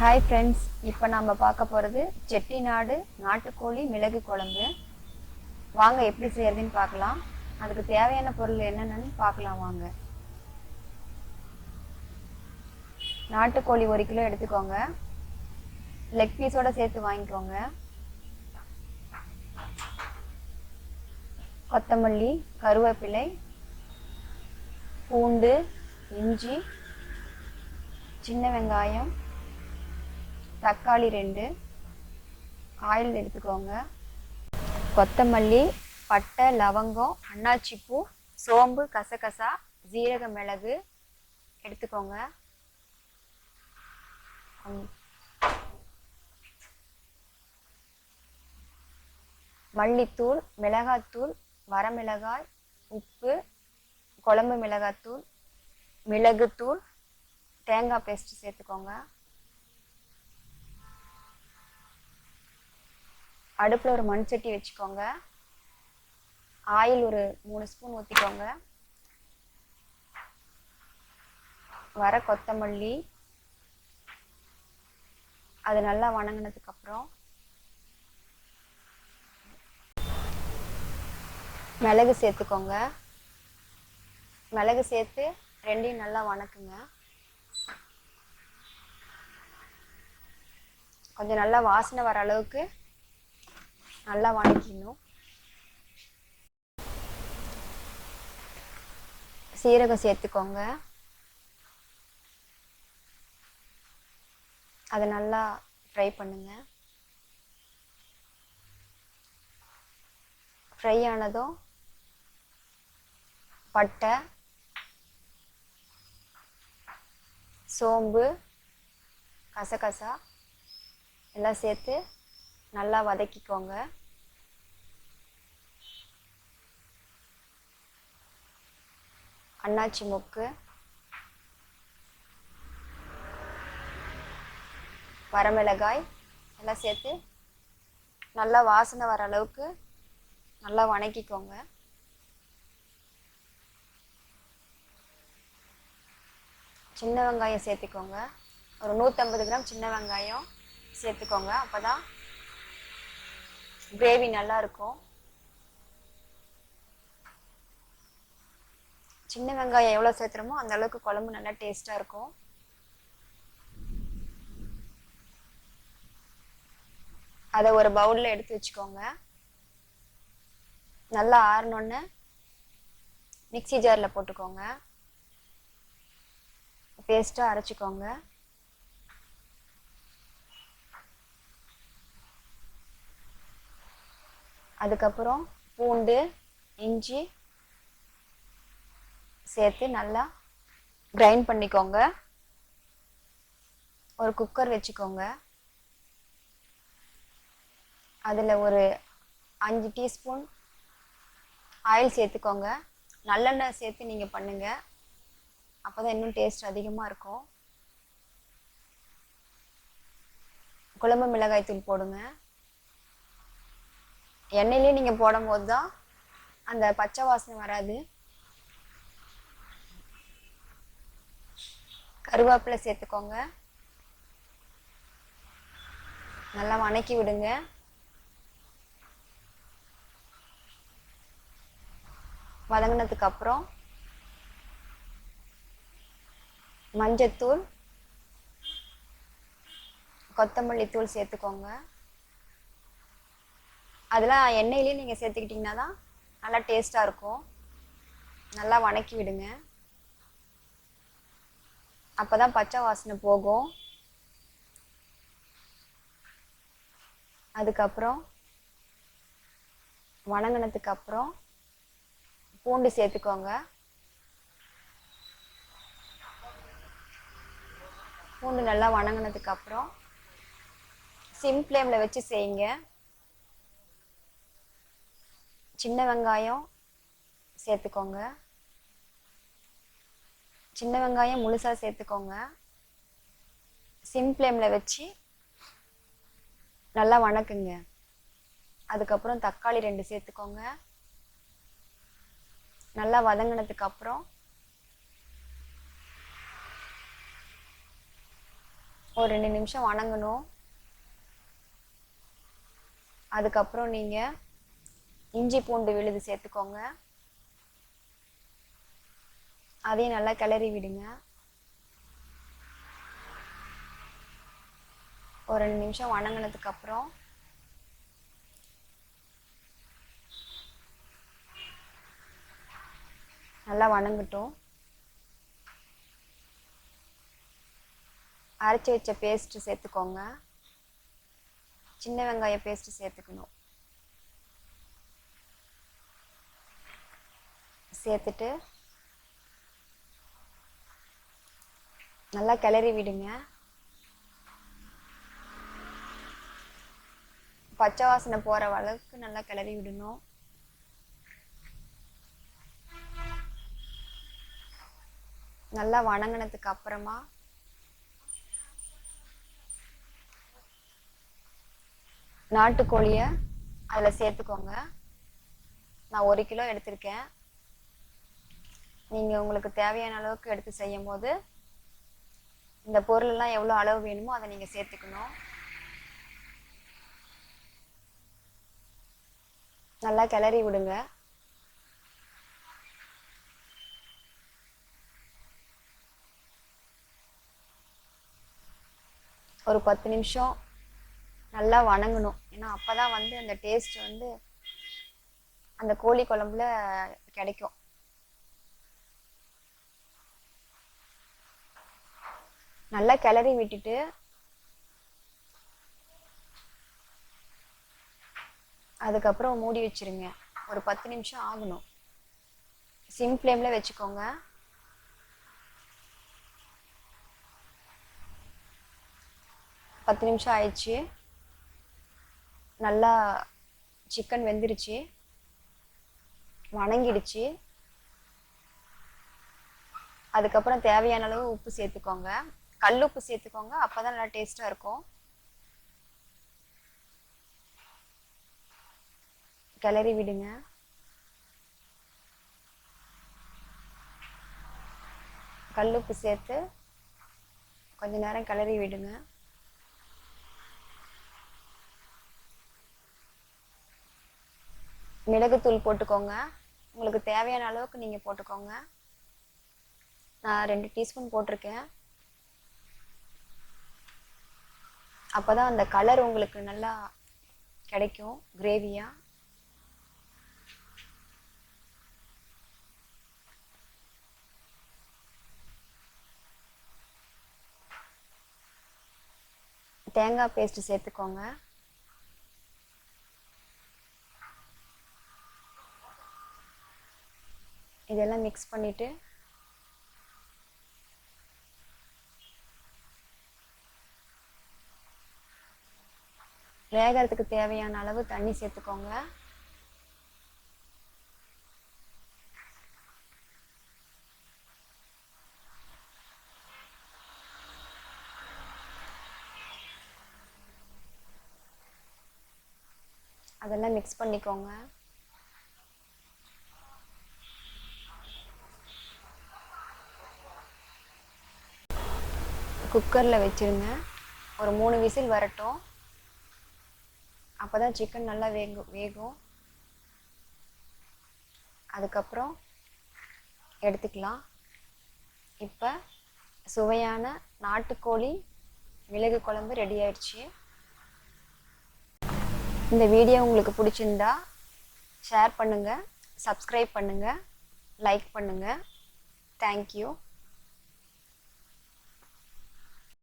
Hi friends இப்போ நம்ம பார்க்க போகிறது செட்டிநாடு நாட்டுக்கோழி மிளகு குழம்பு. வாங்க எப்படி செய்யறதுன்னு பார்க்கலாம். அதுக்கு தேவையான பொருள் என்னென்னு பார்க்கலாம் வாங்க. நாட்டுக்கோழி ஒரு கிலோ எடுத்துக்கோங்க. லெக் பீஸோட சேர்த்து வாங்கிக்கோங்க. கொத்தமல்லி கருவேப்பிலை பூண்டு இஞ்சி சின்ன வெங்காயம் தக்காளி ரெண்டு ஆயில் எடுத்துக்கோங்க. கொத்தமல்லி பட்டை லவங்கம் அன்னாச்சிப்பூ சோம்பு கசகசா ஜீரக மிளகு எடுத்துக்கோங்க. மல்லித்தூள் மிளகாத்தூள் வரமிளகாய் உப்பு குழம்பு மிளகாத்தூள் மிளகுத்தூள் தேங்காய் பேஸ்ட் சேர்த்துக்கோங்க. அடுப்பில் ஒரு மண் சட்டி வச்சுக்கோங்க. ஆயில் ஒரு மூணு ஸ்பூன் ஊற்றிக்கோங்க வர கொத்தமல்லி. அது நல்லா வணங்கினதுக்கப்புறம் மிளகு சேர்த்துக்கோங்க. மிளகு சேர்த்து ரெண்டையும் நல்லா வணக்குங்க. கொஞ்சம் நல்லா வாசனை வர அளவுக்கு நல்லா வணக்கிடணும் சீரகம் சேர்த்துக்கோங்க. அதை நல்லா ஃப்ரை பண்ணுங்க. ஃப்ரை ஆனதும் பட்டை சோம்பு கசகசா எல்லாம் சேர்த்து நல்லா வதக்கிக்கோங்க. அண்ணாச்சி மொக்கு. வரமிளகாய் எல்லாம் சேர்த்து நல்லா வாசனை வர அளவுக்கு நல்லா வணக்கிக்கோங்க. சின்ன வெங்காயம் சேர்த்துக்கோங்க. ஒரு நூற்றம்பது கிராம் சின்ன வெங்காயம் சேர்த்துக்கோங்க. அப்போ தான் கிரேவி நல்லா சின்ன வெங்காயம் எவ்வளோ சேர்த்துறோமோ அந்த அளவுக்கு குழம்பு நல்லா டேஸ்ட்டாக இருக்கும். அதை ஒரு பவுலில் எடுத்து வச்சுக்கோங்க. நல்லா ஆறினோன்னு மிக்சி ஜாரில் போட்டுக்கோங்க. பேஸ்ட்டாக அரைச்சிக்கோங்க. அதுக்கப்புறம் பூண்டு இஞ்சி சேர்த்து நல்லா கிரைண்ட் பண்ணிக்கோங்க. ஒரு குக்கர் வச்சுக்கோங்க. அதில் ஒரு அஞ்சு டீஸ்பூன் ஆயில் சேர்த்துக்கோங்க. நல்லெண்ணெய் சேர்த்து நீங்கள் பண்ணுங்க. அப்போ தான் இன்னும் டேஸ்ட் அதிகமாக இருக்கும். குழம்பு மிளகாய் தூள் போடுங்க. எண்ணெயிலே நீங்கள் போடும்போது தான் அந்த பச்சை வாசனை வராது. கருவேப்பிலை சேர்த்துக்கோங்க. நல்லா வணக்கி விடுங்க. வதங்கினதுக்கு அப்புறம் மஞ்சத்தூள் கொத்தமல்லி தூள் சேர்த்துக்கோங்க. அதெல்லாம் எண்ணெயிலே நீங்கள் சேர்த்துக்கிட்டிங்கன்னா தான் நல்லா டேஸ்ட்டாக இருக்கும். நல்லா வணக்கி விடுங்க. அப்போ தான் பச்சை வாசனை போகும். அதுக்கப்புறம் வணங்கினதுக்கு அப்புறம் பூண்டு சேர்த்துக்கோங்க. பூண்டு நல்லா வணங்கினதுக்கு அப்புறம் சிம் ஃப்ளேமில் வச்சு செய்யுங்க. சின்ன வெங்காயம் சேர்த்துக்கோங்க. சின்ன வெங்காயம் முழுசாக சேர்த்துக்கோங்க. சிம் ஃப்ளேமில் வச்சு நல்லா வணக்குங்க. அதுக்கப்புறம் தக்காளி ரெண்டு சேர்த்துக்கோங்க. நல்லா வதங்கினதுக்கு அப்புறம் ஒரு ரெண்டு நிமிஷம் வணங்கணும். அதுக்கப்புறம் நீங்கள் இஞ்சி பூண்டு விழுது சேர்த்துக்கோங்க. அதையும் நல்லா கிளறி விடுங்க. ஒரு ரெண்டு நிமிஷம் வணங்கினதுக்கு அப்புறம் நல்லா வணங்கட்டும். அரைச்சி வச்ச பேஸ்ட்டு சேர்த்துக்கோங்க. சின்ன வெங்காய பேஸ்ட்டு சேர்த்துக்கணும். சேர்த்துட்டு நல்லா கிளறி விடுங்க. பச்சை வாசனை போகிற அளவுக்கு நல்லா கிளறி விடணும். நல்லா வணங்கினதுக்கு அப்புறமா நாட்டுக்கோழியை அதில் சேர்த்துக்கோங்க. நான் ஒரு கிலோ எடுத்திருக்கேன். நீங்கள் உங்களுக்கு தேவையான அளவுக்கு எடுத்து செய்யும் போது இந்த பொருளெல்லாம் எவ்வளோ அளவு வேணுமோ அதை நீங்கள் சேர்த்துக்கணும். நல்லா கிளறி விடுங்க. ஒரு பத்து நிமிஷம் நல்லா வணங்கணும். ஏன்னா அப்போ தான் வந்து அந்த டேஸ்ட் வந்து அந்த கோழி குழம்புல கிடைக்கும். நல்லா கிளறி விட்டுட்டு அதுக்கப்புறம் மூடி வச்சிருங்க. ஒரு பத்து நிமிஷம் ஆகணும். சிம் ஃப்ளேமில் வச்சுக்கோங்க. பத்து நிமிஷம் ஆயிடுச்சு. நல்லா சிக்கன் வெந்துருச்சு. வணங்கிடுச்சு. அதுக்கப்புறம் தேவையான அளவு உப்பு சேர்த்துக்கோங்க. கல் உப்பு சேர்த்துக்கோங்க அப்போதான் நல்லா டேஸ்ட்டாக இருக்கும். கிளறி விடுங்க. கல் உப்பு சேர்த்து கொஞ்ச நேரம் கிளறி விடுங்க. மிளகுத்தூள் போட்டுக்கோங்க. உங்களுக்கு தேவையான அளவுக்கு நீங்கள் போட்டுக்கோங்க. நான் ரெண்டு டீஸ்பூன் போட்டிருக்கேன். அப்போ தான் அந்த கலர் உங்களுக்கு நல்லா கிடைக்கும் கிரேவியாக தேங்காய் பேஸ்ட்டு சேர்த்துக்கோங்க. இதெல்லாம் மிக்ஸ் பண்ணிவிட்டு வேகறதுக்கு தேவையான அளவு தண்ணி சேர்த்துக்கோங்க. அதெல்லாம் மிக்ஸ் பண்ணிக்கோங்க. குக்கரில் வச்சிருங்க ஒரு மூணு விசில் வரட்டும். அப்போ தான் சிக்கன் நல்லா வேகும் வேகும். அதுக்கப்புறம் எடுத்துக்கலாம். இப்போ சுவையான நாட்டுக்கோழி மிளகு குழம்பு ரெடி ஆயிடுச்சு. இந்த வீடியோ உங்களுக்கு பிடிச்சிருந்தா ஷேர் பண்ணுங்கள் சப்ஸ்கிரைப் பண்ணுங்கள் லைக் பண்ணுங்கள் தேங்க்யூ